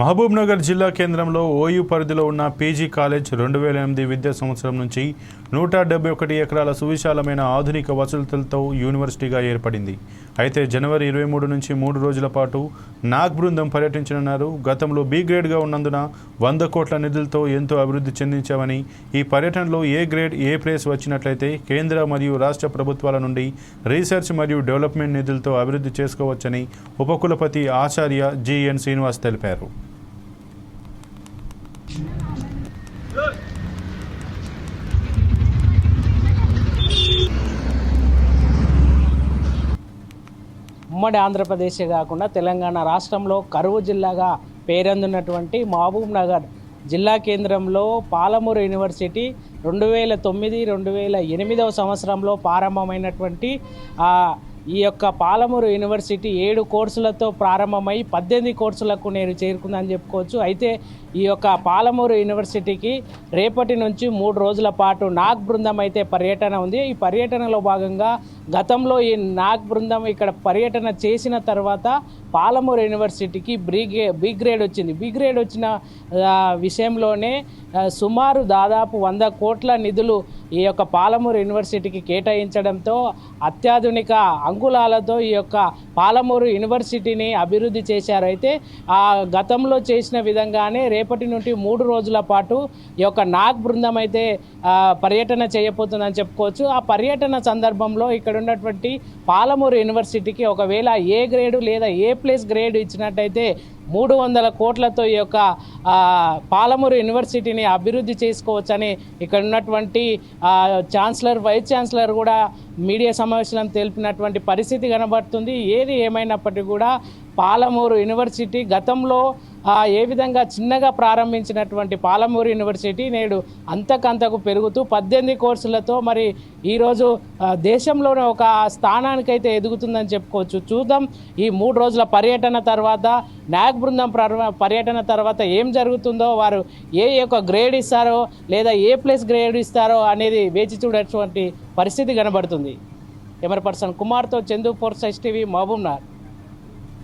మహబూబ్నగర్ జిల్లా కేంద్రంలో ఓయూ పరిధిలో ఉన్న పీజీ కాలేజ్ రెండు వేల ఎనిమిది విద్యా సంవత్సరం నుంచి నూట డెబ్బై ఒకటి ఎకరాల సువిశాలమైన ఆధునిక వసతులతో యూనివర్సిటీగా ఏర్పడింది. అయితే జనవరి ఇరవై మూడు నుంచి మూడు రోజుల పాటు నాగ్ బృందం పర్యటించనున్నారు. గతంలో బి గ్రేడ్గా ఉన్నందున వంద కోట్ల నిధులతో ఎంతో అభివృద్ధి చెందించామని ఈ పర్యటనలో ఏ గ్రేడ్ ఏ ప్లేస్ వచ్చినట్లయితే కేంద్ర మరియు రాష్ట్ర ప్రభుత్వాల నుండి రీసెర్చ్ మరియు డెవలప్మెంట్ నిధులతో అభివృద్ధి చేసుకోవచ్చని ఉపకులపతి ఆచార్య జిఎన్ శ్రీనివాస్ తెలిపారు. ఉమ్మడి ఆంధ్రప్రదేశ్ కాకుండా తెలంగాణ రాష్ట్రంలో కరువు జిల్లాగా పేరొందినటువంటి మహబూబ్ నగర్ జిల్లా కేంద్రంలో పాలమూరు యూనివర్సిటీ రెండు వేల తొమ్మిది రెండు వేల ఎనిమిదవ సంవత్సరంలో ప్రారంభమైనటువంటి ఈ యొక్క పాలమూరు యూనివర్సిటీ ఏడు కోర్సులతో ప్రారంభమై పద్దెనిమిది కోర్సులకు నేను చేరుకుందని చెప్పుకోవచ్చు. అయితే ఈ యొక్క పాలమూరు యూనివర్సిటీకి రేపటి నుంచి మూడు రోజుల పాటు నాగ్ బృందం అయితే పర్యటన ఉంది. ఈ పర్యటనలో భాగంగా గతంలో ఈ నాగ్ బృందం ఇక్కడ పర్యటన చేసిన తర్వాత పాలమూరు యూనివర్సిటీకి బ్రీ బి గ్రేడ్ వచ్చింది. బి గ్రేడ్ వచ్చిన విషయంలోనే సుమారు దాదాపు వంద కోట్ల నిధులు ఈ యొక్క పాలమూరు యూనివర్సిటీకి కేటాయించడంతో అత్యాధునిక అంగుళాలతో ఈ యొక్క పాలమూరు యూనివర్సిటీని అభివృద్ధి చేశారు. అయితే ఆ గతంలో చేసిన విధంగానే రేపటి నుండి మూడు రోజుల పాటు ఈ యొక్క నాగ్ బృందం అయితే పర్యటన చేయబోతుందని చెప్పుకోవచ్చు. ఆ పర్యటన సందర్భంలో ఇక్కడ ఉన్నటువంటి పాలమూరు యూనివర్సిటీకి ఒకవేళ ఏ గ్రేడు లేదా ఏ ప్లేస్ గ్రేడ్ ఇచ్చినట్టయితే మూడు వందల కోట్లతో ఈ యొక్క పాలమూరు యూనివర్సిటీని అభివృద్ధి చేసుకోవచ్చని ఇక్కడ ఉన్నటువంటి ఛాన్సలర్ వైస్ ఛాన్సలర్ కూడా మీడియా సమావేశంలో తెలిపినటువంటి పరిస్థితి కనబడుతుంది. ఏది ఏమైనప్పటికీ కూడా పాలమూరు యూనివర్సిటీ గతంలో ఏ విధంగా చిన్నగా ప్రారంభించినటువంటి పాలమూరు యూనివర్సిటీ నేడు అంతకంతకు పెరుగుతూ పద్దెనిమిది కోర్సులతో మరి ఈరోజు దేశంలోనే ఒక స్థానానికైతే ఎదుగుతుందని చెప్పుకోవచ్చు. చూద్దాం ఈ మూడు రోజుల పర్యటన తర్వాత నాయక్ బృందం పర్యటన తర్వాత ఏం జరుగుతుందో వారు ఏ యొక్క గ్రేడ్ ఇస్తారో లేదా ఏ ప్లేస్ గ్రేడ్ ఇస్తారో అనేది వేచి చూడటువంటి పరిస్థితి కనబడుతుంది. కెమెరా పర్సన్ కుమార్తో చందు ఫోర్ సైస్ టీవీ మహబూబ్నార్